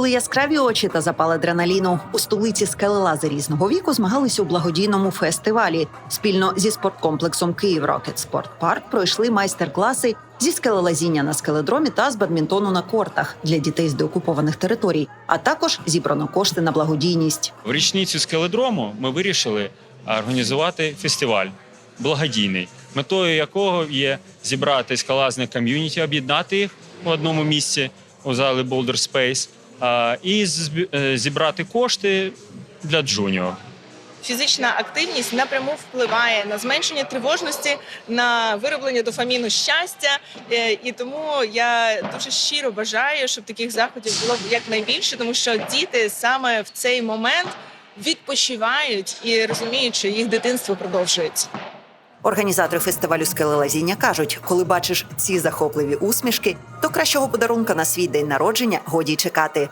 були яскраві очі та запал адреналіну. У столиці скелелази різного віку змагались у благодійному фестивалі. Спільно зі спорткомплексом Київ Рокет Спорт Парк пройшли майстер-класи зі скелелазіння на скеледромі та з бадмінтону на кортах для дітей з деокупованих територій. А також зібрано кошти на благодійність. В річницю скеледрому ми вирішили організувати фестиваль благодійний, метою якого є зібрати скалазне ком'юніті, об'єднати їх в одному місці у залі Boulder Space і е, зібрати кошти для Джуніо. Фізична активність напряму впливає на зменшення тривожності, на вироблення дофаміну щастя. Е, І тому я дуже щиро бажаю, щоб таких заходів було якнайбільше, тому що діти саме в цей момент відпочивають і розуміють, що їх дитинство продовжується. Організатори фестивалю скелелазіння кажуть, коли бачиш ці захопливі усмішки, то кращого подарунка на свій день народження годі й чекати.